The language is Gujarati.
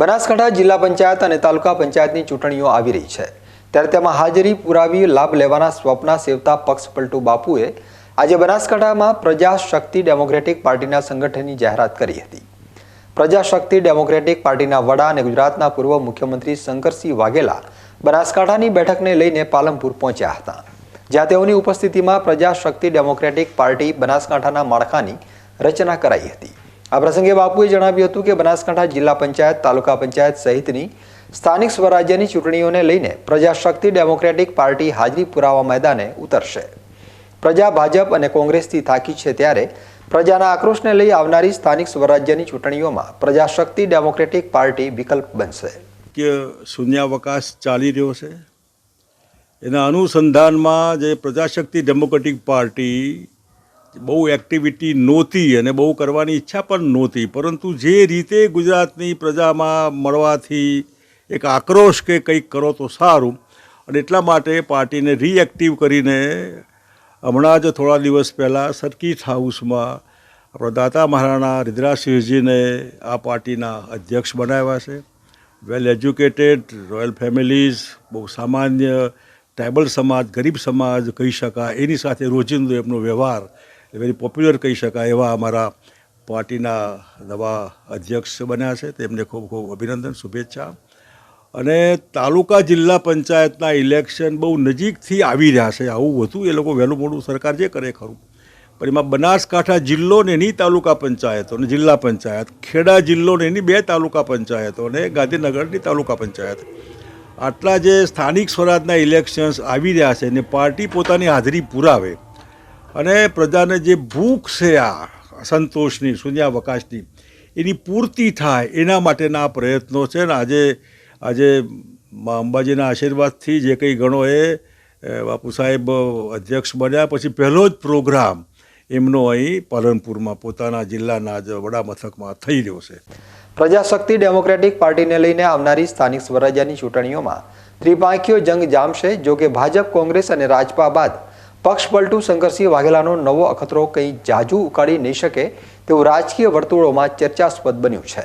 બનાસકાંઠા જિલ્લા પંચાયત અને તાલુકા પંચાયતની ચૂંટણીઓ આવી રહી છે. ત્યારે તેમાં હાજરી પુરાવી લાભ લેવાના સ્વપ્ન સેવતા પક્ષ પલટુ બાપુએ આજે બનાસકાંઠામાં પ્રજાશક્તિ ડેમોક્રેટિક પાર્ટીના સંગઠનની જાહેરાત કરી હતી. પ્રજાશક્તિ ડેમોક્રેટિક પાર્ટીના વડા અને ગુજરાતના પૂર્વ મુખ્યમંત્રી શંકરસિંહ વાઘેલા બનાસકાંઠાની બેઠકને લઈને પાલનપુર પહોંચ્યા હતા. જ્યાં તેઓની ઉપસ્થિતિમાં પ્રજાશક્તિ ડેમોક્રેટિક પાર્ટી બનાસકાંઠાના માળખાની રચના કરાઈ હતી. આ પ્રસંગે બાપુએ જણાવ્યું હતું કે બનાસકાંઠા જિલ્લા પંચાયત, તાલુકા પંચાયત સહિતની સ્થાનિક સ્વરાજ્યની ચૂંટણીઓને લઈને પ્રજાશક્તિ ડેમોક્રેટિક પાર્ટી હાજરી પુરાવા મેદાને ઉતરશે. પ્રજા ભાજપ અને કોંગ્રેસથી થાકી છે ત્યારે પ્રજાના આક્રોશને લઈ આવનારી સ્થાનિક સ્વરાજ્યની ચૂંટણીઓમાં પ્રજાશક્તિ ડેમોક્રેટિક પાર્ટી વિકલ્પ બનશે. કે શૂન્યાવકાશ ચાલી રહ્યો છે. એના અનુસંધાનમાં જે પ્રજાશક્તિ ડેમોક્રેટિક પાર્ટી બહુ એક્ટિવિટી નહોતી અને બહુ કરવાની ઈચ્છા પણ નહોતી. પરંતુ જે રીતે ગુજરાતની પ્રજામાં મળવાથી એક આક્રોશ કે કંઈક કરો તો સારું. અને એટલા માટે પાર્ટીને રીએક્ટિવ કરીને હમણાં જ થોડા દિવસ પહેલાં સર્કિટ હાઉસમાં આપણા દાતા મહારાણા રિદ્રાસિંહજીને આ પાર્ટીના અધ્યક્ષ બનાવ્યા છે. વેલ એજ્યુકેટેડ રોયલ ફેમિલીઝ બહુ સામાન્ય ટ્રાઇબલ સમાજ, ગરીબ સમાજ કહી શકાય. એની સાથે રોજિંદો એમનો વ્યવહાર વેરી પોપ્યુલર કહી શકાય એવા અમારા પાર્ટીના નવા અધ્યક્ષ બન્યા છે. તેમને ખૂબ ખૂબ અભિનંદન, શુભેચ્છા. અને તાલુકા જિલ્લા પંચાયતના ઇલેક્શન બહુ નજીકથી આવી રહ્યા છે. આવું વધુ એ લોકો વહેલું મોડું સરકાર જે કરે ખરું. પણ એમાં બનાસકાંઠા જિલ્લો ને એની તાલુકા પંચાયતો અને જિલ્લા પંચાયત, ખેડા જિલ્લો ને એની બે તાલુકા પંચાયતો અને ગાંધીનગરની તાલુકા પંચાયત. આટલા જે સ્થાનિક સ્વરાજના ઇલેક્શન્સ આવી રહ્યા છે ને પાર્ટી પોતાની હાજરી પુરાવે અને પ્રજાને જે ભૂખ છે આ સંતોષની, શૂન્યાવકાશની, એની પૂર્તિ થાય એના માટેના પ્રયત્નો છે ને આજે આજે અંબાજીના આશીર્વાદથી જે કંઈ ગણો એ બાપુ સાહેબ અધ્યક્ષ બન્યા, પછી પહેલો જ પ્રોગ્રામ એમનો અહીં પાલનપુરમાં પોતાના જિલ્લાના જ વડામથકમાં થઈ રહ્યો છે. પ્રજાશક્તિ ડેમોક્રેટિક પાર્ટીને લઈને આવનારી સ્થાનિક સ્વરાજ્યની ચૂંટણીઓમાં ત્રિપાંખીઓ જંગ જામશે જો કે ભાજપ, કોંગ્રેસ અને રાજપા બાદ પક્ષ પલટું શંકરસિંહ વાઘેલાનો નવો અખતરો કંઈ જાજુ ઉકાળી નહીં શકે તેવું રાજકીય વર્તુળોમાં ચર્ચાસ્પદ બન્યું છે.